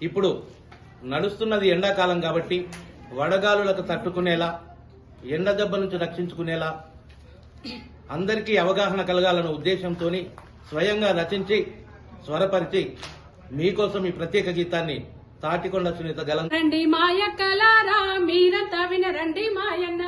ఇప్పుడు నడుస్తున్నది ఎండాకాలం కాబట్టి వడగాలులకు తట్టుకునేలా ఎండ దెబ్బ నుంచి రక్షించుకునేలా అందరికీ అవగాహన కలగాలన్న ఉద్దేశంతో స్వయంగా రచించి స్వరపరిచి మీకోసం ఈ ప్రత్యేక గీతాన్ని తాటికొండ సునీత గలం రండి మాయక్కలారా మీరంతా వినరండి వినరండి మాయన్న